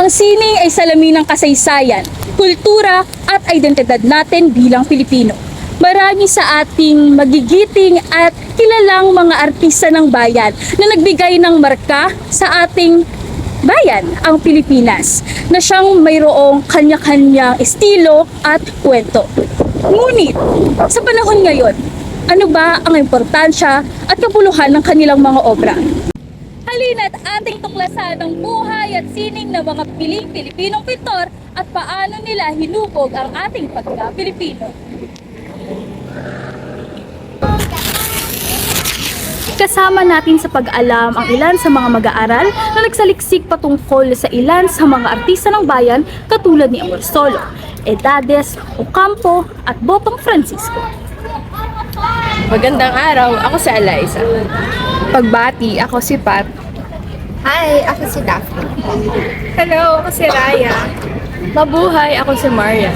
Ang sining ay salamin ng kasaysayan, kultura at identidad natin bilang Pilipino. Marami sa ating magigiting at kilalang mga artista ng bayan na nagbigay ng marka sa ating bayan, ang Pilipinas, na siyang mayroong kanya-kanyang estilo at kwento. Ngunit, sa panahon ngayon, ano ba ang importansya at kapuluhan ng kanilang mga obra? Halina't ating tuklasan ang buhay at sining ng mga piling Pilipinong pintor at paano nila hinubog ang ating pagka-Pilipino. Kasama natin sa pag-alam ang ilan sa mga mag-aaral na nagsaliksik patungkol sa ilan sa mga artista ng bayan katulad ni Amor Solo, Edades, Ocampo at Botong Francisco. Magandang araw, ako si Eliza. Pagbati, ako si Pat. Hi, ako si Daphne. Hello, ako si Raya. Mabuhay, ako si Maria.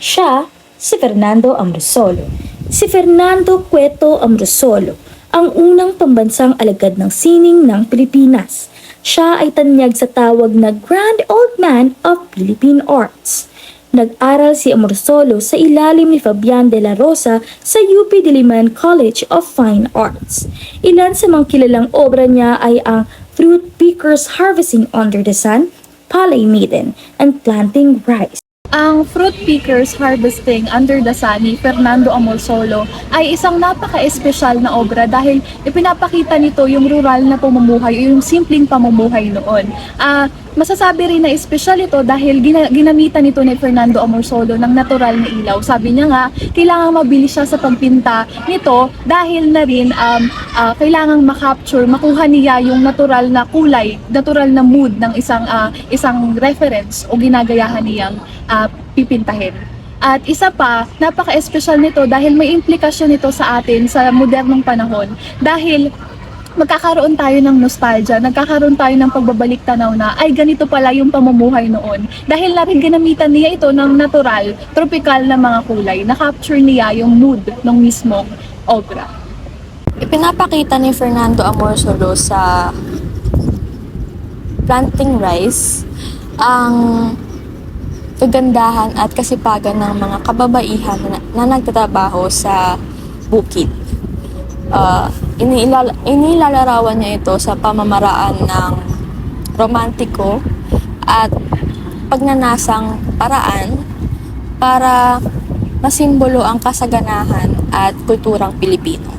Siya, si Fernando Amrosolo. Si Fernando Cueto Amrosolo, ang unang pambansang alagad ng sining ng Pilipinas. Siya ay tanyag sa tawag na Grand Old Man of Philippine Arts. Nag-aral si Amorsolo sa ilalim ni Fabian de la Rosa sa UP Diliman College of Fine Arts. Ilan sa mga kilalang obra niya ay ang Fruit Pickers Harvesting Under the Sun, Palay Maiden, and Planting Rice. Ang Fruit Pickers Harvesting Under the Sun ni Fernando Amorsolo ay isang napaka-espesyal na obra dahil ipinapakita nito yung rural na pamumuhay o yung simpleng pamumuhay noon. Ah, masasabi rin na espesyal ito dahil gina- ginamitan nito ni Fernando Amorsolo ng natural na ilaw. Sabi niya nga, kailangan mabilis siya sa pagpinta nito dahil na rin um, ah, kailangang makapture, makuha niya yung natural na kulay, natural na mood ng isang ah, isang reference o ginagayahan niyang ah, pipintahin. At isa pa, napaka-espesyal nito dahil may implikasyon nito sa atin sa modernong panahon dahil magkakaroon tayo ng nostalgia, nagkakaroon tayo ng pagbabalik tanaw na ay ganito pala yung pamumuhay noon. Dahil na rin ginamitan niya ito ng natural, tropical na mga kulay, na-capture niya yung mood ng mismong obra. Ipinapakita ni Fernando Amorsolo sa planting rice ang kagandahan at kasipagan ng mga kababaihan na, na nagtatrabaho sa bukid. Uh, inilala, inilalarawan niya ito sa pamamaraan ng romantiko at pagnanasang paraan para masimbolo ang kasaganahan at kulturang Pilipino.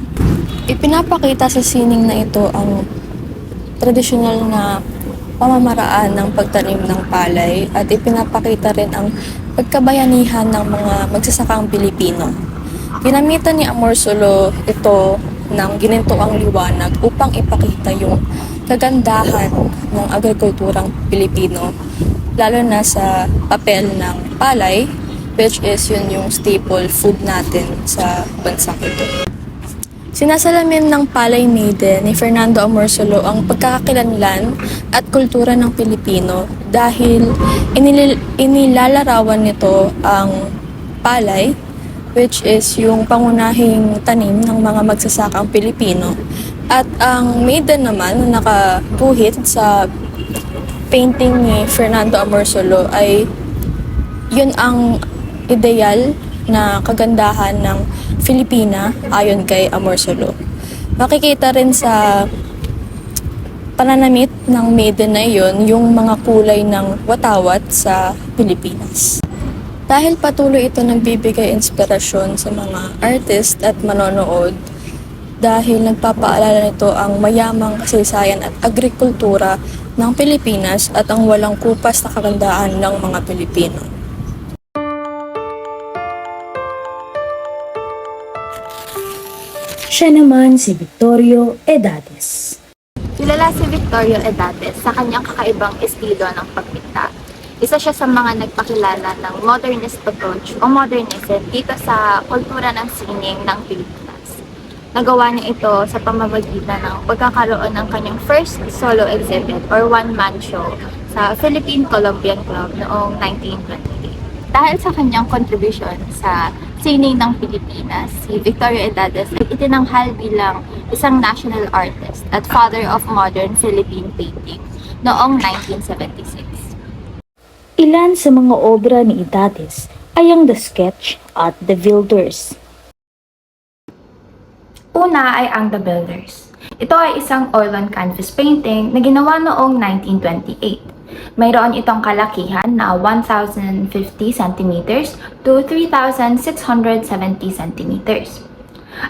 Ipinapakita sa sining na ito ang tradisyonal na pamamaraan ng pagtanim ng palay at ipinapakita rin ang pagkabayanihan ng mga magsasakang Pilipino. Ginamitan ni Amorsolo ito ng ginintoang liwanag upang ipakita yung kagandahan ng agrikulturang Pilipino lalo na sa papel ng palay which is yun yung staple food natin sa bansang ito. Sinasalamin ng Palay Maiden ni Fernando Amorsolo ang pagkakakilanlan at kultura ng Pilipino dahil inil- inilalarawan nito ang palay which is yung pangunahing tanim ng mga magsasakang Pilipino at ang maiden naman na nakaguhit sa painting ni Fernando Amorsolo ay yun ang ideal na kagandahan ng Filipina ayon kay Amorsolo. Makikita rin sa pananamit ng maiden na iyon yung mga kulay ng watawat sa Pilipinas. Dahil patuloy ito nagbibigay inspirasyon sa mga artist at manonood dahil nagpapaalala nito ang mayamang kasaysayan at agrikultura ng Pilipinas at ang walang kupas na kagandahan ng mga Pilipino. Siya naman si Victorio Edades. Kilala si Victorio Edades sa kanyang kakaibang estilo ng pagpinta. Isa siya sa mga nagpakilala ng modernist approach o modernism dito sa kultura ng sining ng Pilipinas. Nagawa niya ito sa pamamagitan ng pagkakaroon ng kanyang first solo exhibit or one-man show sa Philippine Columbian Club noong 1928. Dahil sa kanyang contribution sa sining ng Pilipinas, si Victorio Edades ay itinanghal bilang isang national artist at father of modern Philippine painting noong 1976. Ilan sa mga obra ni Idades ay ang The Sketch at The Builders. Una ay ang The Builders. Ito ay isang oil on canvas painting na ginawa noong 1928. Mayroon itong kalakihan na 1,050 cm to 3,670 cm.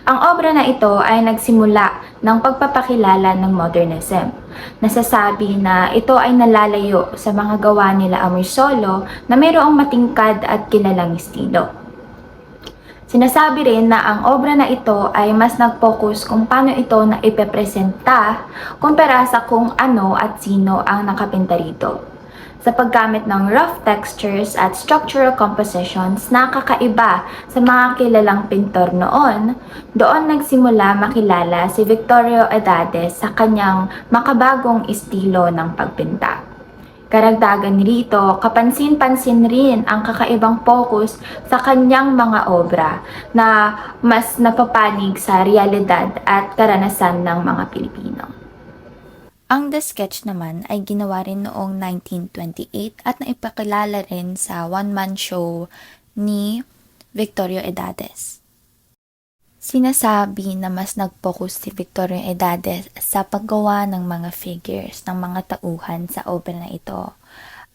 Ang obra na ito ay nagsimula ng pagpapakilala ng modernism. Nasasabi na ito ay nalalayo sa mga gawa nila Amorsolo na mayroong matingkad at kilalang estilo. Sinasabi rin na ang obra na ito ay mas nag-focus kung paano ito na ipepresenta kumpara sa kung ano at sino ang nakapinta rito. Sa paggamit ng rough textures at structural compositions na kakaiba sa mga kilalang pintor noon, doon nagsimula makilala si Victorio Edades sa kanyang makabagong estilo ng pagpinta. Karagdagan rito, kapansin-pansin rin ang kakaibang focus sa kanyang mga obra na mas napapanig sa realidad at karanasan ng mga Pilipino. Ang The Sketch naman ay ginawa rin noong 1928 at naipakilala rin sa one-man show ni Victorio Edades. Sinasabi na mas nag-focus si Victorio Edades sa paggawa ng mga figures ng mga tauhan sa obra na ito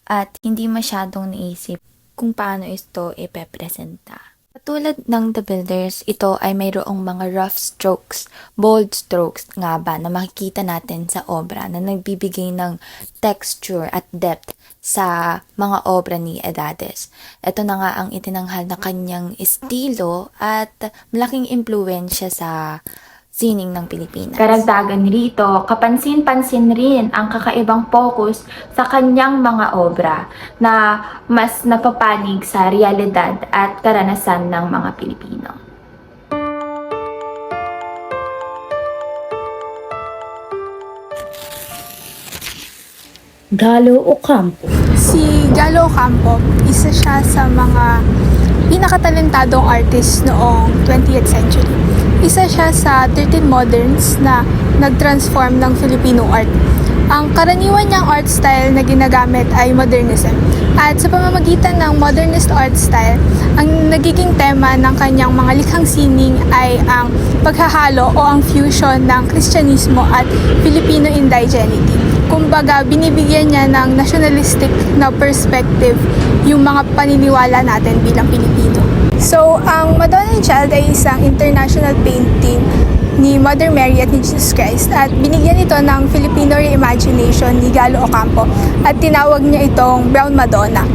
at hindi masyadong naisip kung paano ito ipepresenta. Katulad ng The Builders, ito ay mayroong mga rough strokes, bold strokes nga ba na makikita natin sa obra na nagbibigay ng texture at depth sa mga obra ni Edades. Ito na nga ang itinanghal na kanyang estilo at malaking impluensya sa sining ng Pilipinas. Karagdagan rito, kapansin-pansin rin ang kakaibang focus sa kanyang mga obra na mas napapanig sa realidad at karanasan ng mga Pilipino. Galo Ocampo. Si Galo Ocampo, isa siya sa mga pinakatalentadong artist noong 20th century. Isa siya sa 13 moderns na nag-transform ng Filipino art. Ang karaniwan niyang art style na ginagamit ay modernism. At sa pamamagitan ng modernist art style, ang nagiging tema ng kanyang mga likhang sining ay ang paghahalo o ang fusion ng Kristyanismo at Filipino indigeneity. Kumbaga, binibigyan niya ng nationalistic na perspective yung mga paniniwala natin bilang Pilipino. So, ang Madonna and Child ay isang international painting ni Mother Mary at ni Jesus Christ at binigyan ito ng Filipino reimagination ni Galo Ocampo at tinawag niya itong Brown Madonna.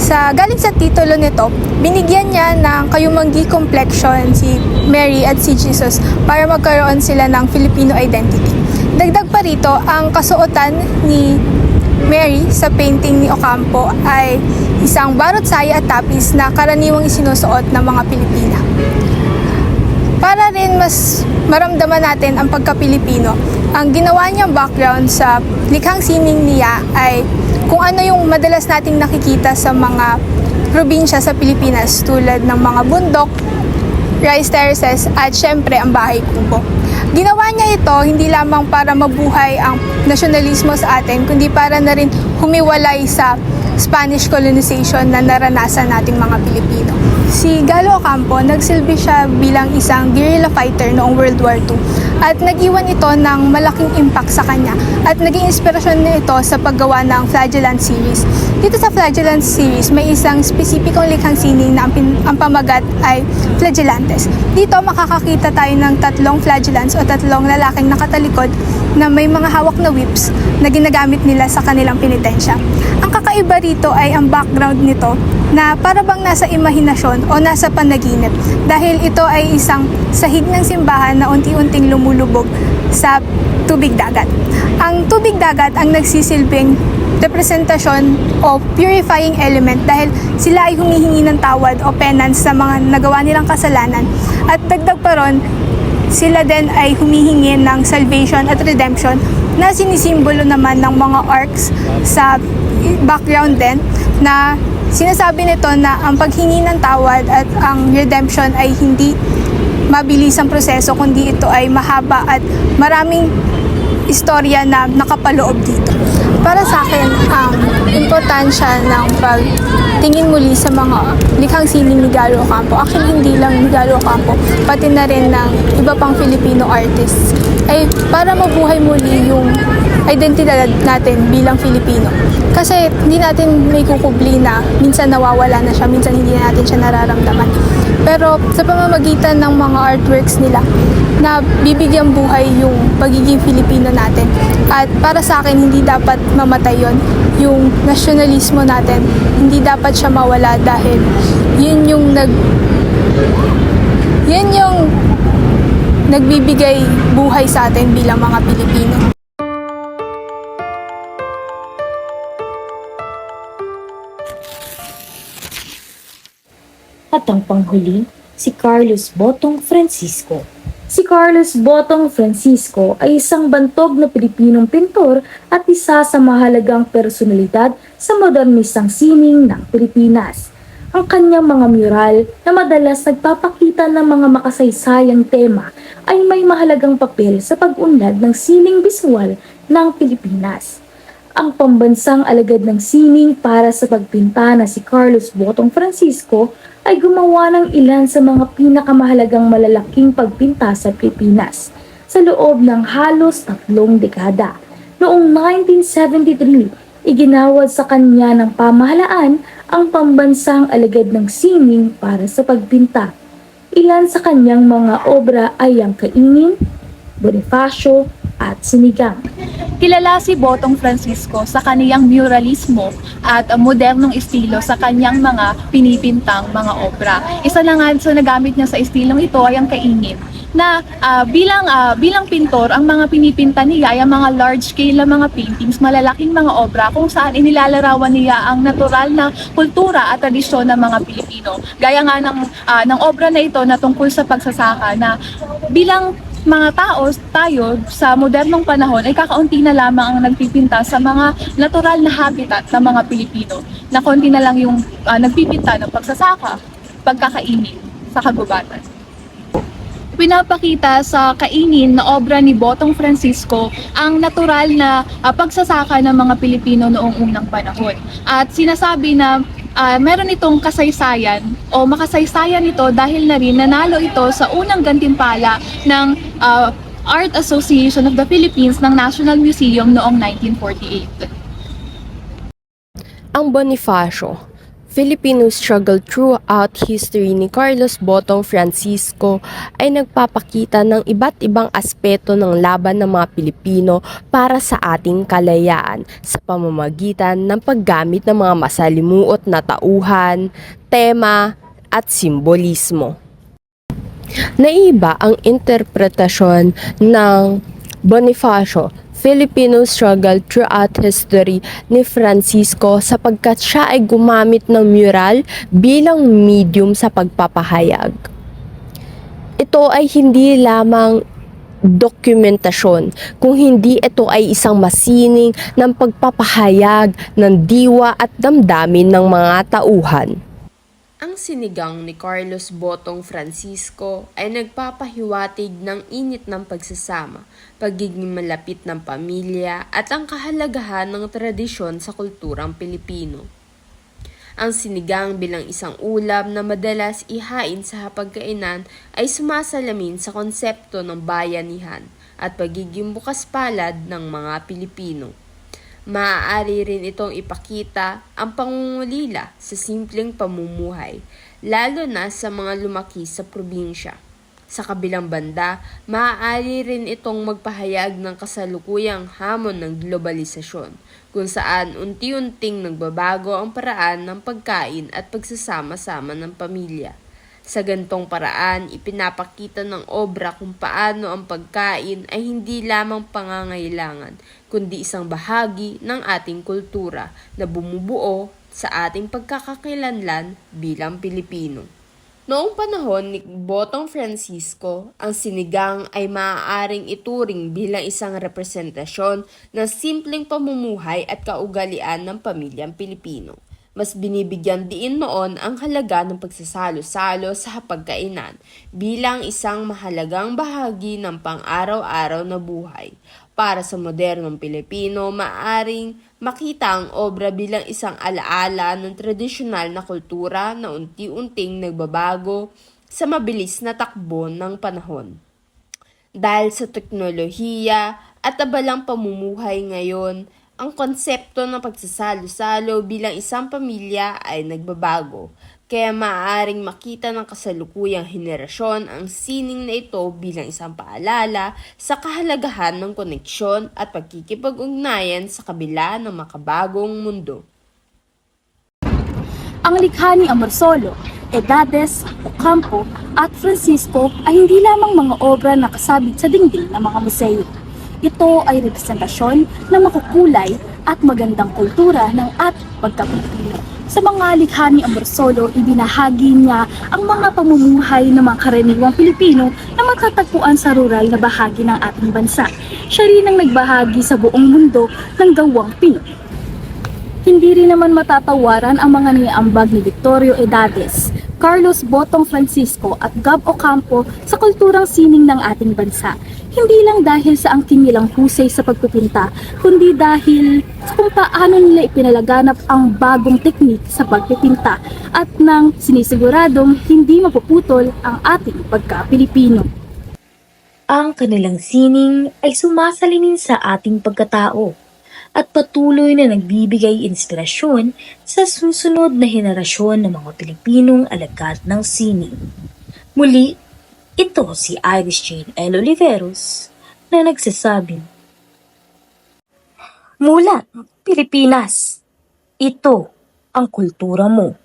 Sa galing sa titulo nito, binigyan niya ng kayumanggi complexion si Mary at si Jesus para magkaroon sila ng Filipino identity. Dagdag pa rito, ang kasuotan ni Mary sa painting ni Ocampo ay isang barot saya at tapis na karaniwang isinusuot ng mga Pilipina. Para rin mas maramdaman natin ang pagka-Pilipino, ang ginawa niyang background sa likhang sining niya ay kung ano yung madalas nating nakikita sa mga probinsya sa Pilipinas tulad ng mga bundok, rice terraces at syempre ang bahay kubo. Ginawa niya ito hindi lamang para mabuhay ang nasyonalismo sa atin, kundi para na rin humiwalay sa Spanish colonization na naranasan nating mga Pilipino. Si Galo Ocampo, nagsilbi siya bilang isang guerrilla fighter noong World War II at nag-iwan ito ng malaking impact sa kanya at naging inspirasyon na ito sa paggawa ng Flagellant series. Dito sa Flagellant series, may isang spesipikong likhang sining na ang, ang pamagat ay flagellantes. Dito makakakita tayo ng tatlong flagellants o tatlong lalaking nakatalikod na may mga hawak na whips na ginagamit nila sa kanilang penitensya. Ang kakaiba rito ay ang background nito na para bang nasa imahinasyon o nasa panaginip dahil ito ay isang sahig ng simbahan na unti-unting lumulubog sa tubig dagat. Ang tubig dagat ang nagsisilbing representasyon o purifying element dahil sila ay humihingi ng tawad o penance sa mga nagawa nilang kasalanan at dagdag pa ron sila din ay humihingi ng salvation at redemption na sinisimbolo naman ng mga arcs sa background din na sinasabi nito na ang paghingi ng tawad at ang redemption ay hindi mabilis ang proseso kundi ito ay mahaba at maraming istorya na nakapaloob dito. Para sa akin, ang importansya ng pagtingin muli sa mga likhang sining ni Galo Ocampo, actually hindi lang ni Galo Ocampo, pati na rin ng iba pang Filipino artists, ay para mabuhay muli yung identidad natin bilang Filipino. Kasi hindi natin may kukubli na minsan nawawala na siya, minsan hindi natin siya nararamdaman. Pero sa pamamagitan ng mga artworks nila, na bibigyan buhay yung pagiging Filipino natin. At para sa akin, hindi dapat mamatay yon Yung nationalismo natin, hindi dapat siya mawala dahil yun yung nag... Yun yung nagbibigay buhay sa atin bilang mga Pilipino. At ang panghuli, si Carlos Botong Francisco. Si Carlos Botong Francisco ay isang bantog na Pilipinong pintor at isa sa mahalagang personalidad sa modernistang sining ng Pilipinas. Ang kanyang mga mural na madalas nagpapakita ng mga makasaysayang tema ay may mahalagang papel sa pag-unlad ng sining biswal ng Pilipinas ang pambansang alagad ng sining para sa pagpinta na si Carlos Botong Francisco ay gumawa ng ilan sa mga pinakamahalagang malalaking pagpinta sa Pilipinas sa loob ng halos tatlong dekada. Noong 1973, iginawad sa kanya ng pamahalaan ang pambansang alagad ng sining para sa pagpinta. Ilan sa kanyang mga obra ay ang Kaingin, Bonifacio at Sinigang. Kilala si Botong Francisco sa kaniyang muralismo at uh, modernong estilo sa kanyang mga pinipintang mga obra. Isa na nga sa nagamit niya sa estilong ito ay ang kaingin na ah, bilang ah, bilang pintor ang mga pinipinta niya ay ang mga large scale na mga paintings, malalaking mga obra kung saan inilalarawan niya ang natural na kultura at tradisyon ng mga Pilipino. Gaya nga ng ah, ng obra na ito na tungkol sa pagsasaka na bilang mga tao, tayo, sa modernong panahon ay kakaunti na lamang ang nagpipinta sa mga natural na habitat ng mga Pilipino. Na konti na lang yung ah, nagpipinta ng pagsasaka, pagkakainin sa kagubatan. Pinapakita sa kainin na obra ni Botong Francisco ang natural na ah, pagsasaka ng mga Pilipino noong unang panahon. At sinasabi na ah, meron itong kasaysayan o makasaysayan ito dahil na rin nanalo ito sa unang gantimpala ng ah, Art Association of the Philippines ng National Museum noong 1948. Ang Bonifacio Filipino struggle throughout history ni Carlos Botong Francisco ay nagpapakita ng iba't ibang aspeto ng laban ng mga Pilipino para sa ating kalayaan sa pamamagitan ng paggamit ng mga masalimuot na tauhan, tema at simbolismo. Naiba ang interpretasyon ng Bonifacio Filipino struggle throughout history ni Francisco sapagkat siya ay gumamit ng mural bilang medium sa pagpapahayag. Ito ay hindi lamang dokumentasyon, kung hindi ito ay isang masining ng pagpapahayag ng diwa at damdamin ng mga tauhan. Ang sinigang ni Carlos Botong Francisco ay nagpapahiwatig ng init ng pagsasama, pagiging malapit ng pamilya at ang kahalagahan ng tradisyon sa kulturang Pilipino. Ang sinigang bilang isang ulam na madalas ihain sa hapagkainan ay sumasalamin sa konsepto ng bayanihan at pagiging bukas palad ng mga Pilipino. Maaari rin itong ipakita ang pangungulila sa simpleng pamumuhay, lalo na sa mga lumaki sa probinsya. Sa kabilang banda, maaari rin itong magpahayag ng kasalukuyang hamon ng globalisasyon, kung saan unti-unting nagbabago ang paraan ng pagkain at pagsasama-sama ng pamilya. Sa gantong paraan, ipinapakita ng obra kung paano ang pagkain ay hindi lamang pangangailangan, kundi isang bahagi ng ating kultura na bumubuo sa ating pagkakakilanlan bilang Pilipino. Noong panahon ni Botong Francisco, ang sinigang ay maaaring ituring bilang isang representasyon ng simpleng pamumuhay at kaugalian ng pamilyang Pilipino. Mas binibigyan diin noon ang halaga ng pagsasalo-salo sa hapagkainan bilang isang mahalagang bahagi ng pang-araw-araw na buhay. Para sa modernong Pilipino, maaring makita ang obra bilang isang alaala ng tradisyonal na kultura na unti-unting nagbabago sa mabilis na takbo ng panahon. Dahil sa teknolohiya at abalang pamumuhay ngayon, ang konsepto ng pagsasalo-salo bilang isang pamilya ay nagbabago. Kaya maaaring makita ng kasalukuyang henerasyon ang sining na ito bilang isang paalala sa kahalagahan ng koneksyon at pagkikipag-ugnayan sa kabila ng makabagong mundo. Ang likha ni Amorsolo, Edades, Ocampo at Francisco ay hindi lamang mga obra na kasabit sa dingding ng mga museo. Ito ay representasyon ng makukulay at magandang kultura ng ating pagkapilipino. Sa mga likha ni Amorsolo, ibinahagi niya ang mga pamumuhay ng mga karaniwang Pilipino na matatagpuan sa rural na bahagi ng ating bansa. Siya rin ang nagbahagi sa buong mundo ng gawang Pinoy. Hindi rin naman matatawaran ang mga niambag ni Victorio Edades, Carlos Botong Francisco at Gab Ocampo sa kulturang sining ng ating bansa. Hindi lang dahil sa angkin nilang husay sa pagpipinta, kundi dahil sa kung paano nila ipinalaganap ang bagong teknik sa pagpipinta at nang sinisiguradong hindi mapuputol ang ating pagka-Pilipino. Ang kanilang sining ay sumasalinin sa ating pagkatao at patuloy na nagbibigay inspirasyon sa susunod na henerasyon ng mga Pilipinong alagad ng sining. Muli, ito si Iris Jane L. Oliveros na nagsasabing, Mulat, Pilipinas, ito ang kultura mo.